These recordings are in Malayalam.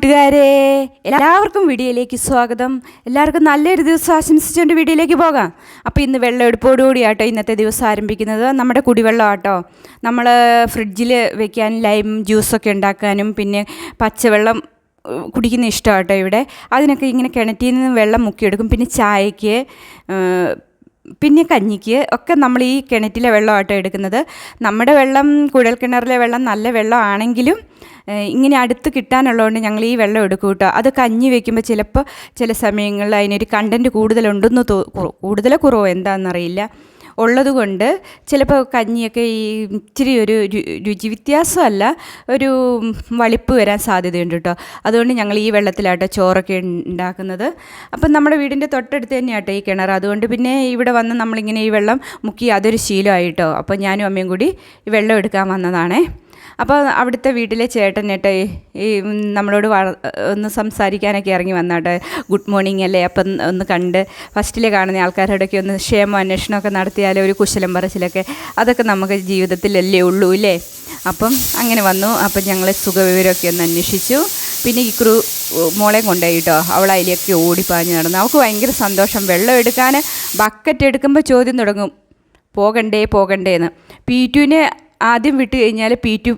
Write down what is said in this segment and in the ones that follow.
കൂട്ടുകാരെ എല്ലാവർക്കും വീഡിയോയിലേക്ക് സ്വാഗതം. എല്ലാവർക്കും നല്ലൊരു ദിവസം ആശംസിച്ചുകൊണ്ട് വീഡിയോയിലേക്ക് പോകാം. അപ്പോൾ ഇന്ന് വെള്ളം ആട്ടോ ഇന്നത്തെ ദിവസം ആരംഭിക്കുന്നത്. നമ്മുടെ കുടിവെള്ളം ആട്ടോ നമ്മൾ ഫ്രിഡ്ജിൽ വെക്കാൻ ലൈം ജ്യൂസൊക്കെ ഉണ്ടാക്കാനും പിന്നെ പച്ചവെള്ളം കുടിക്കുന്ന ഇഷ്ടമാട്ടോ ഇവിടെ. അതിനൊക്കെ ഇങ്ങനെ കിണറ്റിൽ നിന്ന് വെള്ളം മുക്കിയെടുക്കും. പിന്നെ ചായക്ക് പിന്നെ കഞ്ഞിക്ക് ഒക്കെ നമ്മൾ ഈ കിണറ്റിലെ വെള്ളമായിട്ട് എടുക്കുന്നത്. നമ്മുടെ വെള്ളം കുഴൽക്കിണറിലെ വെള്ളം നല്ല വെള്ളമാണെങ്കിലും ഇങ്ങനെ അടുത്ത് കിട്ടാനുള്ളതുകൊണ്ട് ഞങ്ങൾ ഈ വെള്ളം എടുക്കും കേട്ടോ. അത് കഞ്ഞി വെക്കുമ്പോൾ ചിലപ്പോൾ ചില സമയങ്ങളിൽ അതിനൊരു കണ്ടന്റ് കൂടുതലുണ്ടെന്ന് തോ കൂടുതലോ കുറവോ എന്താണെന്നറിയില്ല ഉള്ളതുകൊണ്ട് ചിലപ്പോൾ കഞ്ഞിയൊക്കെ ഈ ഇച്ചിരി ഒരു രുചി വ്യത്യാസമല്ല ഒരു വളിപ്പ് വരാൻ സാധ്യതയുണ്ട് കേട്ടോ. അതുകൊണ്ട് ഞങ്ങൾ ഈ വെള്ളത്തിലാട്ടോ ചോറൊക്കെ ഉണ്ടാക്കുന്നത്. അപ്പം നമ്മുടെ വീടിന്റെ തൊട്ടടുത്ത് തന്നെയാട്ടോ ഈ കിണർ. അതുകൊണ്ട് പിന്നെ ഇവിടെ വന്ന് നമ്മളിങ്ങനെ ഈ വെള്ളം മുക്കി അതൊരു ശീലമായിട്ടോ. അപ്പോൾ ഞാനും അമ്മയും കൂടി ഈ വെള്ളം എടുക്കാൻ വന്നതാണേ. അപ്പോൾ അവിടുത്തെ വീട്ടിലെ ചേട്ടൻ കേട്ടോ ഈ- നമ്മളോട് ഒന്ന് സംസാരിക്കാനൊക്കെ ഇറങ്ങി വന്നാട്ടെ. ഗുഡ് മോർണിംഗ് അല്ലേ? അപ്പം ഒന്ന് കണ്ട് ഫസ്റ്റിൽ കാണുന്ന ആൾക്കാരോടൊക്കെ ഒന്ന് ക്ഷേമ അന്വേഷണമൊക്കെ നടത്തിയാൽ ഒരു കുശലം പറച്ചിലൊക്കെ അതൊക്കെ നമുക്ക് ജീവിതത്തിലല്ലേ ഉള്ളൂ അല്ലേ അപ്പം അങ്ങനെ വന്നു. അപ്പം ഞങ്ങൾ സുഖവിവരമൊക്കെ ഒന്ന് അന്വേഷിച്ചു. പിന്നെ ഈ ക്രൂ മോളെ കൊണ്ടുപോയി കേട്ടോ. അവൾ അതിലേക്ക് ഓടിപ്പാഞ്ഞ് നടന്നു. അവൾക്ക് ഭയങ്കര സന്തോഷം. വെള്ളം എടുക്കാൻ ബക്കറ്റ് എടുക്കുമ്പോൾ ചോദ്യം തുടങ്ങും. പോകണ്ടേ പോകണ്ടേ എന്ന് പി ടുവിനെ ആദ്യം വിട്ട് കഴിഞ്ഞാൽ പി ടു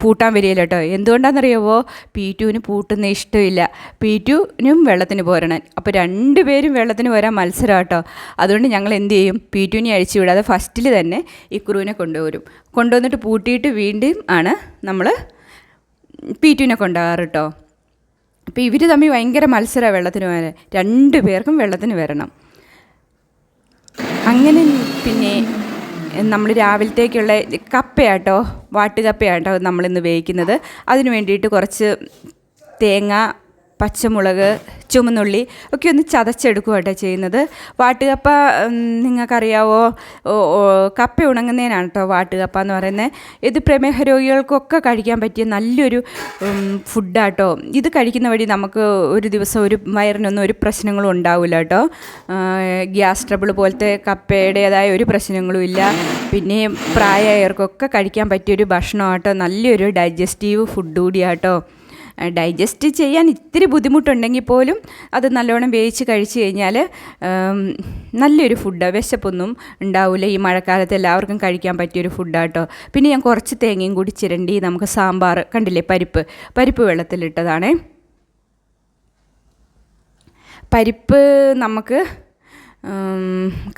പൂട്ടാൻ വരികയില്ല കേട്ടോ. എന്തുകൊണ്ടാണെന്നറിയാവോ? പി ടുവിന് പൂട്ടുന്ന ഇഷ്ടമില്ല. പി ടുവിനും വെള്ളത്തിന് പോരണം. അപ്പോൾ രണ്ടുപേരും വെള്ളത്തിന് പോരാൻ മത്സരം കേട്ടോ. അതുകൊണ്ട് ഞങ്ങൾ എന്ത് ചെയ്യും? പി ടുവിനെ അഴിച്ചു വിടാതെ ഫസ്റ്റിൽ തന്നെ ഈ ക്രൂവിനെ കൊണ്ടുവരും. കൊണ്ടുവന്നിട്ട് പൂട്ടിയിട്ട് വീണ്ടും ആണ് നമ്മൾ പി ടുവിനെ കൊണ്ടുപോകാറ് കേട്ടോ. അപ്പോൾ ഇവർ തമ്മിൽ ഭയങ്കര മത്സരമാണ് വെള്ളത്തിന് വരാൻ. രണ്ടു പേർക്കും വെള്ളത്തിന് വരണം. അങ്ങനെ പിന്നെ നമ്മൾ രാവിലത്തേക്കുള്ള കപ്പയാട്ടോ വാട്ടുകപ്പയാട്ടോ നമ്മളിന്ന് വേവിക്കുന്നത് അതിന് വേണ്ടിയിട്ട് കുറച്ച് തേങ്ങ പച്ചമുളക് ചുമന്നുള്ളി ഒക്കെ ഒന്ന് ചതച്ചെടുക്കുക കേട്ടോ ചെയ്യുന്നത്. വാട്ടുകപ്പ നിങ്ങൾക്കറിയാവോ കപ്പ ഉണങ്ങുന്നതിനാണ് കേട്ടോ വാട്ടുകപ്പ എന്ന് പറയുന്നത്. ഇത് പ്രമേഹ രോഗികൾക്കൊക്കെ കഴിക്കാൻ പറ്റിയ നല്ലൊരു ഫുഡാട്ടോ ഇത് കഴിക്കുന്ന വഴി നമുക്ക് ഒരു ദിവസം ഒരു വയറിനൊന്നും ഒരു പ്രശ്നങ്ങളും ഉണ്ടാവില്ല കേട്ടോ ഗ്യാസ് ട്രബിൾ പോലത്തെ കപ്പയുടേതായ ഒരു പ്രശ്നങ്ങളും ഇല്ല. പിന്നെ പ്രായമായവർക്കൊക്കെ കഴിക്കാൻ പറ്റിയൊരു ഭക്ഷണമാട്ടോ നല്ലൊരു ഡൈജസ്റ്റീവ് ഫുഡ് കൂടിയാട്ടോ ഡൈജസ്റ്റ് ചെയ്യാൻ ഇത്തിരി ബുദ്ധിമുട്ടുണ്ടെങ്കിൽ പോലും അത് നല്ലോണം വേവിച്ച് കഴിച്ചു കഴിഞ്ഞാൽ നല്ലൊരു ഫുഡാണ് വിശപ്പൊന്നും ഉണ്ടാവില്ല ഈ മഴക്കാലത്ത് എല്ലാവർക്കും കഴിക്കാൻ പറ്റിയൊരു ഫുഡാട്ടോ പിന്നെ ഞാൻ കുറച്ച് തേങ്ങയും കൂടി ചിരണ്ടി നമുക്ക് സാമ്പാർ കണ്ടില്ലേ പരിപ്പ്? പരിപ്പ് വെള്ളത്തിലിട്ടതാണേ. പരിപ്പ് നമുക്ക്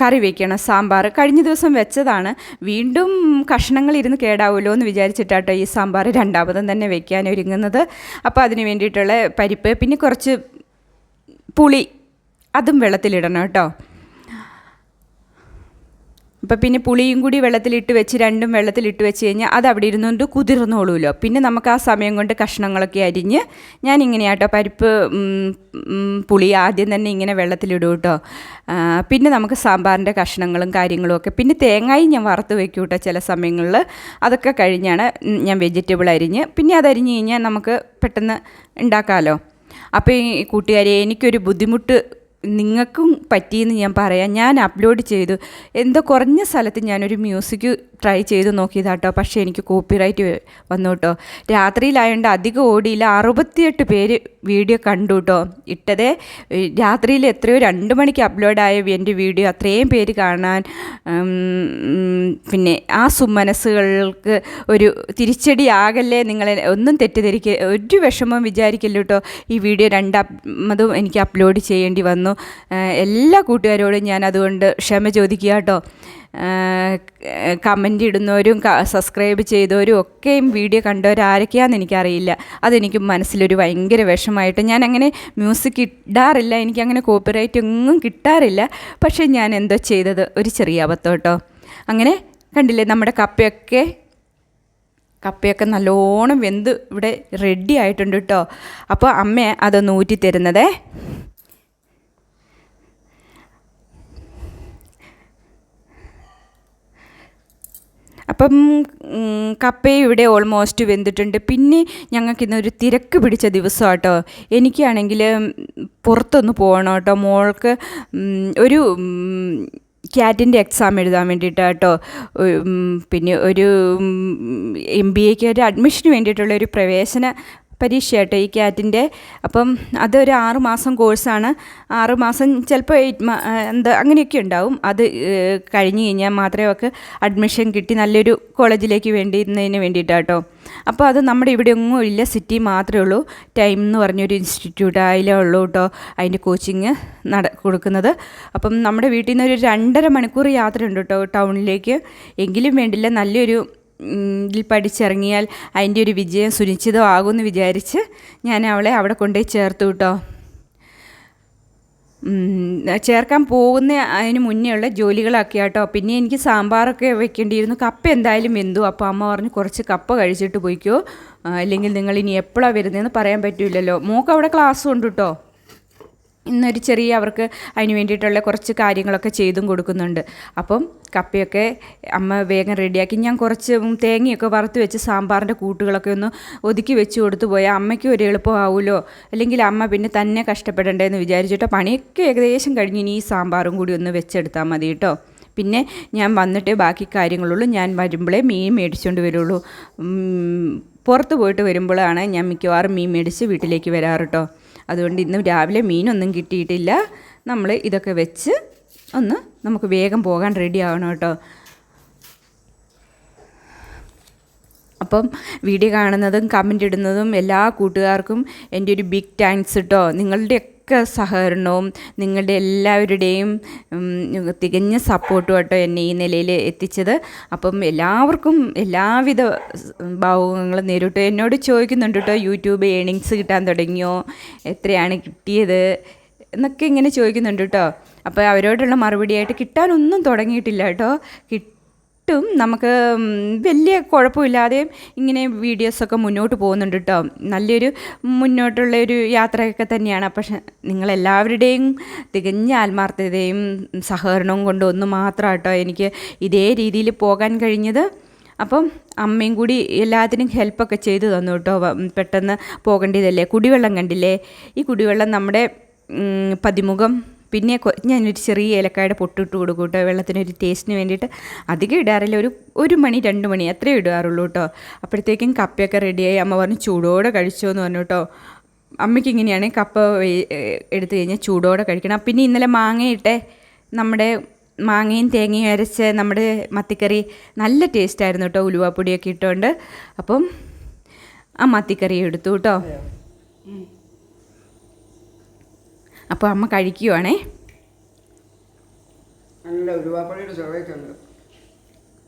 കറി വെക്കണം സാമ്പാർ. കഴിഞ്ഞ ദിവസം വെച്ചതാണ്. വീണ്ടും കഷ്ണങ്ങൾ ഇരുന്ന് കേടാവുമല്ലോ എന്ന് വിചാരിച്ചിട്ടാട്ടോ ഈ സാമ്പാർ രണ്ടാമതും തന്നെ വെക്കാൻ ഒരുങ്ങുന്നത്. അപ്പോൾ അതിന് വേണ്ടിയിട്ടുള്ള പരിപ്പ് പിന്നെ കുറച്ച് പുളി അതും വെള്ളത്തിലിടണം കേട്ടോ. അപ്പം പിന്നെ പുളിയും കൂടി വെള്ളത്തിലിട്ട് വെച്ച് രണ്ടും വെള്ളത്തിലിട്ട് വെച്ച് കഴിഞ്ഞാൽ അത് അവിടെ ഇരുന്നുകൊണ്ട് കുതിർന്നോളൂല്ലോ പിന്നെ നമുക്ക് ആ സമയം കൊണ്ട് കഷ്ണങ്ങളൊക്കെ അരിഞ്ഞ് ഞാൻ ഇങ്ങനെയാട്ടോ പരിപ്പ് പുളി ആദ്യം തന്നെ ഇങ്ങനെ വെള്ളത്തിലിടും കേട്ടോ. പിന്നെ നമുക്ക് സാമ്പാറിന്റെ കഷ്ണങ്ങളും കാര്യങ്ങളും ഒക്കെ. പിന്നെ തേങ്ങായും ഞാൻ വറുത്ത് വെക്കും കേട്ടോ ചില സമയങ്ങളിൽ. അതൊക്കെ കഴിഞ്ഞാണ് ഞാൻ വെജിറ്റബിൾ അരിഞ്ഞ് പിന്നെ അതരിഞ്ഞ് കഴിഞ്ഞാൽ നമുക്ക് പെട്ടെന്ന് ഉണ്ടാക്കാമല്ലോ അപ്പോൾ ഈ കൂട്ടുകാരെ എനിക്കൊരു ബുദ്ധിമുട്ട് നിങ്ങൾക്കും പറ്റിയെന്ന് ഞാൻ പറയാം. ഞാൻ അപ്ലോഡ് ചെയ്തു. എന്തോ കുറഞ്ഞ സ്ഥലത്ത് ഞാനൊരു മ്യൂസിക് ട്രൈ ചെയ്ത് നോക്കിയതാട്ടോ. പക്ഷേ എനിക്ക് കോപ്പിറൈറ്റ് വന്നു കേട്ടോ രാത്രിയിലായതുകൊണ്ട് അധികം ഓടിയില്ല. അറുപത്തിയെട്ട് പേര് വീഡിയോ കണ്ടു കേട്ടോ ഇട്ടതേ രാത്രിയിൽ എത്രയോ രണ്ട് മണിക്ക് അപ്ലോഡായ എന്റെ വീഡിയോ അത്രയും പേര് കാണാൻ പിന്നെ ആ സുമനസ്സുകൾക്ക് ഒരു തിരിച്ചടി ആകല്ലേ നിങ്ങളെ ഒന്നും തെറ്റിദ്ധരിക്ക ഒരു വിഷമം വിചാരിക്കല്ലോ കേട്ടോ ഈ വീഡിയോ രണ്ടാമതും എനിക്ക് അപ്ലോഡ് ചെയ്യേണ്ടി വന്നു. എല്ലാ കൂട്ടുകാരോടും ഞാൻ അതുകൊണ്ട് ക്ഷമ ചോദിക്കുക കേട്ടോ കമന്റ് ഇടുന്നവരും സബ്സ്ക്രൈബ് ചെയ്തവരും ഒക്കെയും വീഡിയോ കണ്ടവരാരൊക്കെയാണെന്ന് എനിക്കറിയില്ല. അതെനിക്ക് മനസ്സിലൊരു ഭയങ്കര വിഷമമായിട്ട് ഞാൻ അങ്ങനെ മ്യൂസിക് ഇടാറില്ല എനിക്കങ്ങനെ കോപ്പിറൈറ്റ് ഒന്നും കിട്ടാറില്ല. പക്ഷേ ഞാൻ എന്തോ ചെയ്തത് ഒരു ചെറിയ അബദ്ധം കേട്ടോ അങ്ങനെ കണ്ടില്ലേ നമ്മുടെ കപ്പയൊക്കെ കപ്പയൊക്കെ നല്ലോണം വെന്ത് ഇവിടെ റെഡി ആയിട്ടുണ്ട് കേട്ടോ അപ്പോൾ അമ്മ അതൊന്ന് ഊറ്റി തരുന്നതേ അപ്പം കപ്പയും ഇവിടെ ഓൾമോസ്റ്റ് വെന്തിട്ടുണ്ട്. പിന്നെ ഞങ്ങൾക്ക് ഇന്നൊരു തിരക്ക് പിടിച്ച ദിവസം കേട്ടോ എനിക്കാണെങ്കിൽ പുറത്തൊന്ന് പോകണം കേട്ടോ. മോൾക്ക് ഒരു ക്യാറ്റിന്റെ എക്സാം എഴുതാൻ വേണ്ടിയിട്ട് കേട്ടോ പിന്നെ ഒരു എം ബി എക്ക് ഒരു അഡ്മിഷന് വേണ്ടിയിട്ടുള്ള ഒരു പ്രവേശന പരീക്ഷയാട്ടോ ഈ ക്യാറ്റിന്റെ. അപ്പം അതൊരു ആറ് മാസം കോഴ്സാണ്. ആറ് മാസം ചിലപ്പോൾ എയ്റ്റ് മാ എന്താ അങ്ങനെയൊക്കെ ഉണ്ടാവും. അത് കഴിഞ്ഞ് കഴിഞ്ഞാൽ മാത്രമേ അവർക്ക് അഡ്മിഷൻ കിട്ടി. നല്ലൊരു കോളേജിലേക്ക് വേണ്ടിയിരുന്നതിന് വേണ്ടിയിട്ടാട്ടോ. അപ്പോൾ അത് നമ്മുടെ ഇവിടെ ഒന്നും ഇല്ല. സിറ്റി മാത്രമേ ഉള്ളൂ. ടൈം എന്ന് പറഞ്ഞൊരു ഇൻസ്റ്റിറ്റ്യൂട്ട് അതിലേ ഉള്ളൂ കേട്ടോ അതിന്റെ കോച്ചിങ് നട കൊടുക്കുന്നത്. അപ്പം നമ്മുടെ വീട്ടിൽ നിന്ന് ഒരു രണ്ടര മണിക്കൂർ യാത്ര ഉണ്ട് കേട്ടോ ടൗണിലേക്ക്. എങ്കിലും വേണ്ടില്ല. നല്ലൊരു ഇതിൽ പഠിച്ചിറങ്ങിയാൽ അതിന്റെ ഒരു വിജയം സുനിശ്ചിതമാകുമെന്ന് വിചാരിച്ച് ഞാൻ അവളെ അവിടെ കൊണ്ടുപോയി ചേർത്തു കേട്ടോ. ചേർക്കാൻ പോകുന്ന അതിന് മുന്നേ ഉള്ള ജോലികളൊക്കെ കേട്ടോ പിന്നെ എനിക്ക് സാമ്പാറൊക്കെ വെക്കേണ്ടിയിരുന്നു. കപ്പ എന്തായാലും വെന്തു. അപ്പോൾ അമ്മ പറഞ്ഞു കുറച്ച് കപ്പ കഴിച്ചിട്ട് പോയിക്കോ. അല്ലെങ്കിൽ നിങ്ങൾ ഇനി എപ്പോഴാണ് വരുന്നതെന്ന് പറയാൻ പറ്റില്ലല്ലോ മോക്ക് അവിടെ ക്ലാസ് ഉണ്ട് കേട്ടോ. ഇന്നൊരു ചെറിയ അവർക്ക് അതിന് വേണ്ടിയിട്ടുള്ള കുറച്ച് കാര്യങ്ങളൊക്കെ ചെയ്തും കൊടുക്കുന്നുണ്ട്. അപ്പം കപ്പയൊക്കെ അമ്മ വേഗം റെഡിയാക്കി. ഞാൻ കുറച്ച് തേങ്ങയൊക്കെ വറുത്ത് വെച്ച് സാമ്പാറിന്റെ കൂട്ടുകളൊക്കെ ഒന്ന് ഒതുക്കി വെച്ച് കൊടുത്തു പോയാൽ അമ്മയ്ക്ക് ഒരു എളുപ്പമാവുമല്ലോ അല്ലെങ്കിൽ അമ്മ പിന്നെ തന്നെ കഷ്ടപ്പെടണ്ടേന്ന് വിചാരിച്ചിട്ടോ പണിയൊക്കെ ഏകദേശം കഴിഞ്ഞ് ഇനി ഈ സാമ്പാറും കൂടി ഒന്ന് വെച്ചെടുത്താൽ മതി കേട്ടോ പിന്നെ ഞാൻ വന്നിട്ടേ ബാക്കി കാര്യങ്ങളുള്ളൂ. ഞാൻ വരുമ്പോഴേ മീൻ മേടിച്ചുകൊണ്ട് വരുള്ളൂ. പുറത്ത് പോയിട്ട് വരുമ്പോഴാണ് ഞാൻ മിക്കവാറും മീൻ മേടിച്ച് വീട്ടിലേക്ക് വരാറ് കേട്ടോ അതുകൊണ്ട് ഇന്നും രാവിലെ മീനൊന്നും കിട്ടിയിട്ടില്ല. നമ്മൾ ഇതൊക്കെ വെച്ച് ഒന്ന് നമുക്ക് വേഗം പോകാൻ റെഡി ആവണം കേട്ടോ. അപ്പം വീഡിയോ കാണുന്നതും കമന്റ് ഇടുന്നതും എല്ലാ കൂട്ടുകാർക്കും എന്റെ ഒരു ബിഗ് താങ്ക്സ് കേട്ടോ നിങ്ങളുടെയൊക്കെ സഹകരണവും നിങ്ങളുടെ എല്ലാവരുടെയും തികഞ്ഞ സപ്പോർട്ടും കേട്ടോ എന്നെ ഈ നിലയിൽ എത്തിച്ചത്. അപ്പം എല്ലാവർക്കും എല്ലാവിധ ഭാവുകങ്ങളും നേരിട്ടോ. എന്നോട് ചോദിക്കുന്നുണ്ട് കേട്ടോ യൂട്യൂബ് ഏണിങ്സ് കിട്ടാൻ തുടങ്ങിയോ? എത്രയാണ് കിട്ടിയത്? എന്നൊക്കെ ഇങ്ങനെ ചോദിക്കുന്നുണ്ട് കേട്ടോ അപ്പോൾ അവരോടുള്ള മറുപടിയായിട്ട് കിട്ടാനൊന്നും തുടങ്ങിയിട്ടില്ല കേട്ടോ കിട്ടും നമുക്ക് വലിയ കുഴപ്പമില്ലാതെയും ഇങ്ങനെ വീഡിയോസൊക്കെ മുന്നോട്ട് പോകുന്നുണ്ട് കേട്ടോ നല്ലൊരു മുന്നോട്ടുള്ള ഒരു യാത്രയൊക്കെ തന്നെയാണ്. പക്ഷെ നിങ്ങളെല്ലാവരുടെയും തികഞ്ഞ ആത്മാർത്ഥതയും സഹകരണവും കൊണ്ട് ഒന്ന് മാത്രം കേട്ടോ എനിക്ക് ഇതേ രീതിയിൽ പോകാൻ കഴിഞ്ഞത്. അപ്പം അമ്മയും കൂടി എല്ലാത്തിനും ഹെൽപ്പൊക്കെ ചെയ്തു തന്നു കേട്ടോ പെട്ടെന്ന് പോകേണ്ടതല്ലേ? കുടിവെള്ളം കണ്ടില്ലേ? ഈ കുടിവെള്ളം നമ്മുടെ പതിമുഖം പിന്നെ ഞാനൊരു ചെറിയ ഏലക്കായുടെ പൊട്ടിട്ട് കൊടുക്കും കേട്ടോ വെള്ളത്തിനൊരു ടേസ്റ്റിന് വേണ്ടിയിട്ട് അധികം ഇടാറില്ല. ഒരു ഒരു മണി രണ്ട് മണി അത്രേ ഇടാറുള്ളൂ കേട്ടോ അപ്പോഴത്തേക്കും കപ്പയൊക്കെ റെഡിയായി അമ്മ പറഞ്ഞു ചൂടോടെ കഴിച്ചോ എന്ന് പറഞ്ഞു കേട്ടോ അമ്മയ്ക്ക് ഇങ്ങനെയാണ് കപ്പ എടുത്തു കഴിഞ്ഞാൽ ചൂടോടെ കഴിക്കണം. പിന്നെ ഇന്നലെ മാങ്ങയിട്ടെ നമ്മുടെ മാങ്ങയും തേങ്ങയും അരച്ച് നമ്മുടെ മത്തിക്കറി നല്ല ടേസ്റ്റായിരുന്നു കേട്ടോ ഉലുവാപ്പൊടിയൊക്കെ ഇട്ടുകൊണ്ട് അപ്പം ആ മത്തിക്കറി എടുത്തു കേട്ടോ അപ്പോൾ അമ്മ കഴിക്കുവാണേ. നല്ല ഉരുവാപ്പള്ളിയുടെ ചുവയൊക്കെ ഉണ്ട്.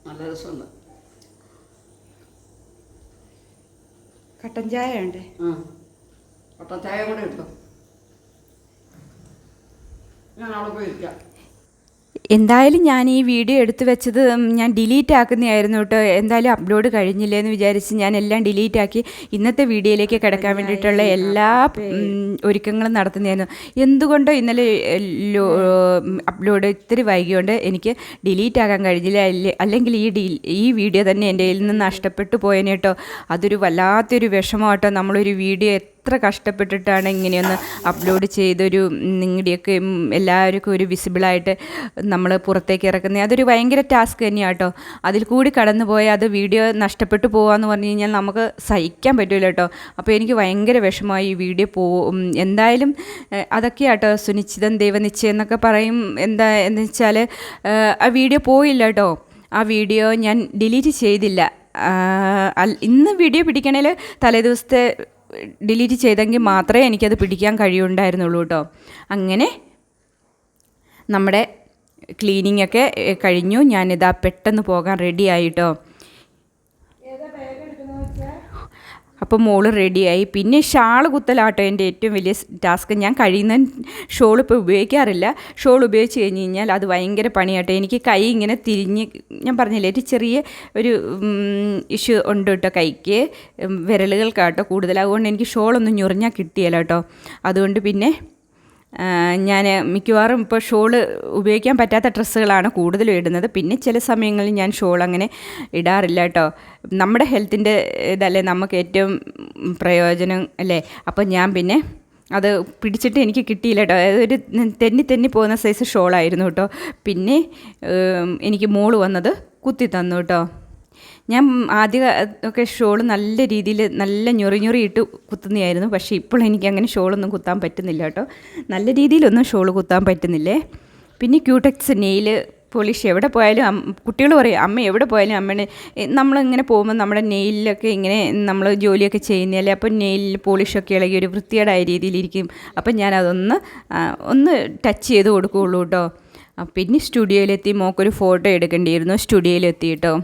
നല്ല രസമുണ്ട്. കട്ടൻ ചായ ഉണ്ട്. കട്ടൻ ചായ കൂടെ ഇട്ടു. ഞാൻ അവിടെ പോയി ഇരിക്കാം. എന്തായാലും ഞാൻ ഈ വീഡിയോ എടുത്തു വെച്ചത് ഞാൻ ഡിലീറ്റ് ആക്കുന്നതായിരുന്നു കേട്ടോ. എന്തായാലും അപ്ലോഡ് കഴിഞ്ഞില്ല എന്ന് വിചാരിച്ച് ഞാൻ എല്ലാം ഡിലീറ്റ് ആക്കി ഇന്നത്തെ വീഡിയോയിലേക്ക് കിടക്കാൻ വേണ്ടിയിട്ടുള്ള എല്ലാ ഒരുക്കങ്ങളും നടത്തുന്നതായിരുന്നു. എന്തുകൊണ്ടോ ഇന്നലെ അപ്ലോഡ് ഇത്തിരി വൈകിയോണ്ട് എനിക്ക് ഡിലീറ്റ് ആക്കാൻ കഴിഞ്ഞില്ല. അല്ലെങ്കിൽ ഈ ഡി ഈ വീഡിയോ തന്നെ എന്റെ കയ്യിൽ നിന്ന് നഷ്ടപ്പെട്ടു പോയേനെ കേട്ടോ. അതൊരു വല്ലാത്തൊരു വിഷമം കേട്ടോ നമ്മളൊരു വീഡിയോ എത്ര കഷ്ടപ്പെട്ടിട്ടാണ് ഇങ്ങനെയൊന്ന് അപ്ലോഡ് ചെയ്തൊരു നിങ്ങളുടെയൊക്കെ എല്ലാവർക്കും ഒരു വിസിബിളായിട്ട് നമ്മൾ പുറത്തേക്ക് ഇറക്കുന്നത് അതൊരു ഭയങ്കര ടാസ്ക് തന്നെയാണ് കേട്ടോ അതിൽ കൂടി കടന്നു പോയാൽ അത് വീഡിയോ നഷ്ടപ്പെട്ടു പോകാമെന്ന് പറഞ്ഞു കഴിഞ്ഞാൽ നമുക്ക് സഹിക്കാൻ പറ്റില്ല കേട്ടോ അപ്പോൾ എനിക്ക് ഭയങ്കര വിഷമമായി ഈ വീഡിയോ പോവും എന്തായാലും അതൊക്കെ കേട്ടോ സുനിശ്ചിതം ദൈവനിശ്ചയം എന്നൊക്കെ പറയും. എന്താ എന്ന് വെച്ചാൽ ആ വീഡിയോ പോയില്ല കേട്ടോ ആ വീഡിയോ ഞാൻ ഡിലീറ്റ് ചെയ്തില്ല. ഇന്ന് വീഡിയോ പിടിക്കണേൽ തലേദിവസത്തെ ഡിലീറ്റ് ചെയ്തെങ്കിൽ മാത്രമേ എനിക്കത് പിടിക്കാൻ കഴിയുണ്ടായിരുന്നുള്ളൂ കേട്ടോ. അങ്ങനെ നമ്മുടെ ക്ലീനിങ് ഒക്കെ കഴിഞ്ഞു. ഞാനിതാ പെട്ടെന്ന് പോകാൻ റെഡി അപ്പോൾ മോൾ റെഡിയായി. പിന്നെ ഷാൾ കുത്തലാട്ടോ എന്റെ ഏറ്റവും വലിയ ടാസ്ക് ഞാൻ കഴിയുന്ന ഷോൾ ഇപ്പോൾ ഉപയോഗിക്കാറില്ല. ഷോൾ ഉപയോഗിച്ച് കഴിഞ്ഞ് കഴിഞ്ഞാൽ അത് ഭയങ്കര പണിയാട്ടോ. എനിക്ക് കൈ ഇങ്ങനെ തിരിഞ്ഞ് ഞാൻ പറഞ്ഞില്ലേ ഒരു ചെറിയ ഒരു ഇഷ്യൂ ഉണ്ട് കേട്ടോ കൈക്ക്. വിരലുകൾക്കാട്ടോ കൂടുതൽ അതുകൊണ്ട് എനിക്ക് ഷോളൊന്നും ഞുറിഞ്ഞാൽ കിട്ടിയല്ലോ കേട്ടോ. അതുകൊണ്ട് പിന്നെ ഞാൻ മിക്കവാറും ഇപ്പോൾ ഷോൾ ഉപയോഗിക്കാൻ പറ്റാത്ത ഡ്രസ്സുകളാണ് കൂടുതലും ഇടുന്നത്. പിന്നെ ചില സമയങ്ങളിൽ ഞാൻ ഷോൾ അങ്ങനെ ഇടാറില്ല കേട്ടോ. നമ്മുടെ ഹെൽത്തിന്റെ ഇതല്ലേ നമുക്ക് ഏറ്റവും പ്രയോജനം അല്ലേ? അപ്പോൾ ഞാൻ പിന്നെ അത് പിടിച്ചിട്ട് എനിക്ക് കിട്ടിയില്ല കേട്ടോ. ഒരു തെന്നി തെന്നി പോകുന്ന സൈസ് ഷോളായിരുന്നു കേട്ടോ. പിന്നെ എനിക്ക് മോൾ വന്നത് കുത്തി തന്നു കേട്ടോ. ഞാൻ ആദ്യം ഒക്കെ ഷോൾ നല്ല രീതിയിൽ നല്ല ഞൊറി ഞൊറി ഇട്ട് കുത്തുന്നതായിരുന്നു പക്ഷേ ഇപ്പോൾ എനിക്ക് അങ്ങനെ ഷോളൊന്നും കുത്താൻ പറ്റുന്നില്ല കേട്ടോ. നല്ല രീതിയിലൊന്നും ഷോൾ കുത്താൻ പറ്റുന്നില്ലേ? പിന്നെ ക്യൂടെക്സ് നെയിൽ പോളിഷ് എവിടെ പോയാലും കുട്ടികൾ പറയും അമ്മ എവിടെ പോയാലും അമ്മേനെ നമ്മളിങ്ങനെ പോകുമ്പോൾ നമ്മുടെ നെയിലൊക്കെ ഇങ്ങനെ നമ്മൾ ജോലിയൊക്കെ ചെയ്യുന്നതല്ലേ? അപ്പോൾ നെയിലിൽ പോളിഷൊക്കെ ഇളകി ഒരു വൃത്തികേടായ രീതിയിലിരിക്കും. അപ്പം ഞാൻ അതൊന്ന് ഒന്ന് ടച്ച് ചെയ്ത് കൊടുക്കുകയുള്ളൂ കേട്ടോ. പിന്നെ സ്റ്റുഡിയോയിലെത്തി മോക്കൊരു ഫോട്ടോ എടുക്കേണ്ടിയിരുന്നു സ്റ്റുഡിയോയിലെത്തി കേട്ടോ.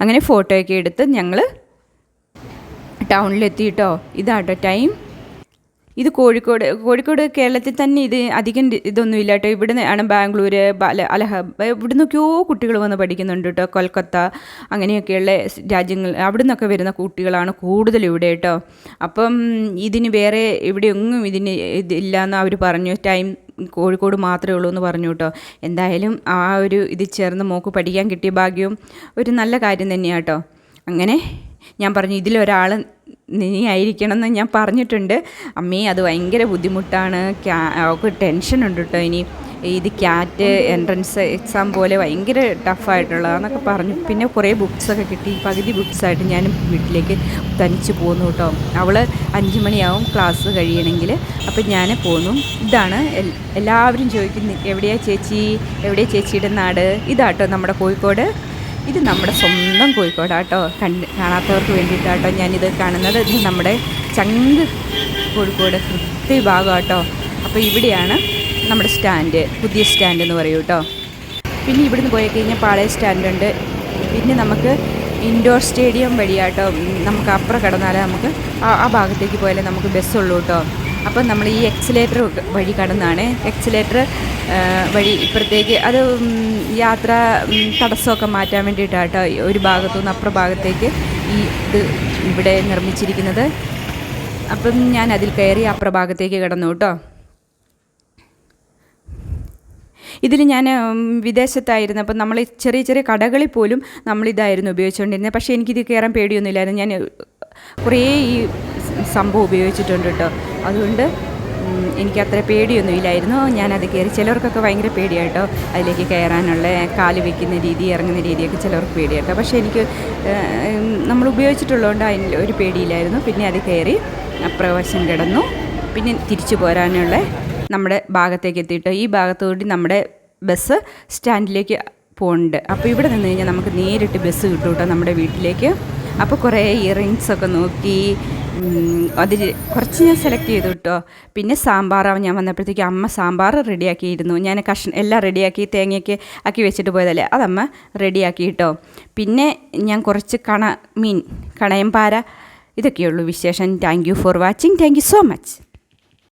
അങ്ങനെ ഫോട്ടോയൊക്കെ എടുത്ത് ഞങ്ങൾ ടൗണിലെത്തി കേട്ടോ ഇതാട്ടോ ടൈം ഇത് കോഴിക്കോട് കോഴിക്കോട് കേരളത്തിൽ തന്നെ ഇത് അധികം ഇതൊന്നുമില്ല കേട്ടോ ഇവിടുന്ന് ആണ് ബാംഗ്ലൂർ അലഹബാദ് അലഹ ഇവിടെ നിന്നൊക്കെയോ കുട്ടികൾ വന്ന് പഠിക്കുന്നുണ്ട് കേട്ടോ. കൊൽക്കത്ത അങ്ങനെയൊക്കെയുള്ള രാജ്യങ്ങൾ അവിടെ നിന്നൊക്കെ വരുന്ന കുട്ടികളാണ് കൂടുതൽ ഇവിടെ കേട്ടോ. അപ്പം ഇതിന് വേറെ ഇവിടെയൊന്നും ഇതിന് ഇതില്ല എന്ന് അവർ പറഞ്ഞു. ടൈം കോഴിക്കോട് മാത്രമേ ഉള്ളൂ എന്ന് പറഞ്ഞു കേട്ടോ. എന്തായാലും ആ ഒരു ഇത് ചേർന്ന് മോക്ക് പഠിക്കാൻ കിട്ടിയ ഭാഗ്യവും ഒരു നല്ല കാര്യം തന്നെയാണ് കേട്ടോ. അങ്ങനെ ഞാൻ പറഞ്ഞു ഇതിലൊരാൾ നീ ആയിരിക്കണം എന്ന് ഞാൻ പറഞ്ഞിട്ടുണ്ട്. അമ്മേ അത് ഭയങ്കര ബുദ്ധിമുട്ടാണ്. ക്യാ ടെൻഷൻ ഉണ്ട് കേട്ടോ ഇനി. ഇത് ക്യാറ്റ് എൻട്രൻസ് എക്സാം പോലെ ഭയങ്കര ടഫായിട്ടുള്ളതാന്നൊക്കെ പറഞ്ഞു. പിന്നെ കുറേ ബുക്സൊക്കെ കിട്ടി. പകുതി ബുക്സായിട്ട് ഞാൻ വീട്ടിലേക്ക് തനിച്ച് പോന്നു കേട്ടോ. അവൾ അഞ്ച് മണിയാവും ക്ലാസ് കഴിയണമെങ്കിൽ അപ്പം ഞാൻ പോന്നു. ഇതാണ് എല്ലാവരും ചോദിക്കുന്നു എവിടെയാണ് ചേച്ചി? എവിടെയാണ് ചേച്ചിയുടെ നാട്? ഇതാട്ടോ നമ്മുടെ കോഴിക്കോട്. ഇത് നമ്മുടെ സ്വന്തം കോഴിക്കോടാട്ടോ. കണ്ട് കാണാത്തവർക്ക് വേണ്ടിയിട്ടാട്ടോ ഞാനിത് കാണുന്നത്. ഇത് നമ്മുടെ ചങ്ക് കോഴിക്കോട് കൃത്യ ഭാഗമാട്ടോ അപ്പോൾ ഇവിടെയാണ് നമ്മുടെ സ്റ്റാൻഡ് പുതിയ സ്റ്റാൻഡ് എന്ന് പറയൂ കേട്ടോ. പിന്നെ ഇവിടുന്ന് പോയി കഴിഞ്ഞാൽ പാളയ സ്റ്റാൻഡുണ്ട്. പിന്നെ നമുക്ക് ഇൻഡോർ സ്റ്റേഡിയം വഴിയാട്ടോ നമുക്ക് അപ്പുറം കടന്നാലേ നമുക്ക് ആ ഭാഗത്തേക്ക് പോയാലേ നമുക്ക് ബസ്സുള്ളൂ കേട്ടോ. അപ്പം നമ്മൾ ഈ എക്സിലേറ്റർ വഴി കടന്നാണ്. എക്സിലേറ്റർ വഴി ഇപ്പുറത്തേക്ക് അത് യാത്ര തടസ്സമൊക്കെ മാറ്റാൻ വേണ്ടിയിട്ടാട്ടോ ഒരു ഭാഗത്തു നിന്ന് അപ്പുറ ഭാഗത്തേക്ക് ഈ ഇത് ഇവിടെ നിർമ്മിച്ചിരിക്കുന്നത്. അപ്പം ഞാൻ അതിൽ കയറി അപ്പുറ ഭാഗത്തേക്ക് കിടന്നു കേട്ടോ. ഇതിൽ ഞാൻ വിദേശത്തായിരുന്നു. അപ്പം നമ്മൾ ചെറിയ ചെറിയ കടകളിൽ പോലും നമ്മളിതായിരുന്നു ഉപയോഗിച്ചുകൊണ്ടിരുന്നത്. പക്ഷേ എനിക്കിത് കയറാൻ പേടിയൊന്നുമില്ലായിരുന്നു. ഞാൻ കുറേ ഈ സംഭവം ഉപയോഗിച്ചിട്ടുണ്ട് കേട്ടോ. അതുകൊണ്ട് എനിക്ക് അത്ര പേടിയൊന്നും ഇല്ലായിരുന്നു ഞാനത് കയറി ചിലർക്കൊക്കെ ഭയങ്കര പേടിയായിട്ടോ അതിലേക്ക് കയറാനുള്ള കാൽ വെക്കുന്ന രീതി ഇറങ്ങുന്ന രീതിയൊക്കെ ചിലർക്ക് പേടിയായിട്ടോ പക്ഷേ എനിക്ക് നമ്മൾ ഉപയോഗിച്ചിട്ടുള്ളതുകൊണ്ട് അതിന് ഒരു പേടിയില്ലായിരുന്നു. പിന്നെ അത് കയറി അപ്രവശം കിടന്നു. പിന്നെ തിരിച്ചു പോരാനുള്ള നമ്മുടെ ഭാഗത്തേക്ക് എത്തിയിട്ട് ഈ ഭാഗത്തുകൂടി നമ്മുടെ ബസ് സ്റ്റാൻഡിലേക്ക് പോകുന്നുണ്ട് അപ്പോൾ ഇവിടെ നിന്ന് കഴിഞ്ഞാൽ നമുക്ക് നേരിട്ട് ബസ് കിട്ടും കേട്ടോ നമ്മുടെ വീട്ടിലേക്ക്. അപ്പോൾ കുറേ ഇയറിങ്സ് ഒക്കെ നോക്കി അതിൽ കുറച്ച് ഞാൻ സെലക്ട് ചെയ്തു കേട്ടോ. പിന്നെ സാമ്പാറാവും ഞാൻ വന്നപ്പോഴത്തേക്ക് അമ്മ സാമ്പാർ റെഡിയാക്കിയിരുന്നു. ഞാൻ കഷ്ണം എല്ലാം റെഡിയാക്കി തേങ്ങയൊക്കെ ആക്കി വെച്ചിട്ട് പോയതല്ലേ? അതമ്മ റെഡിയാക്കി കേട്ടോ. പിന്നെ ഞാൻ കുറച്ച് കണ മീൻ കണയം പാര ഇതൊക്കെയുള്ളൂ വിശേഷം. Thank you for watching thank you so much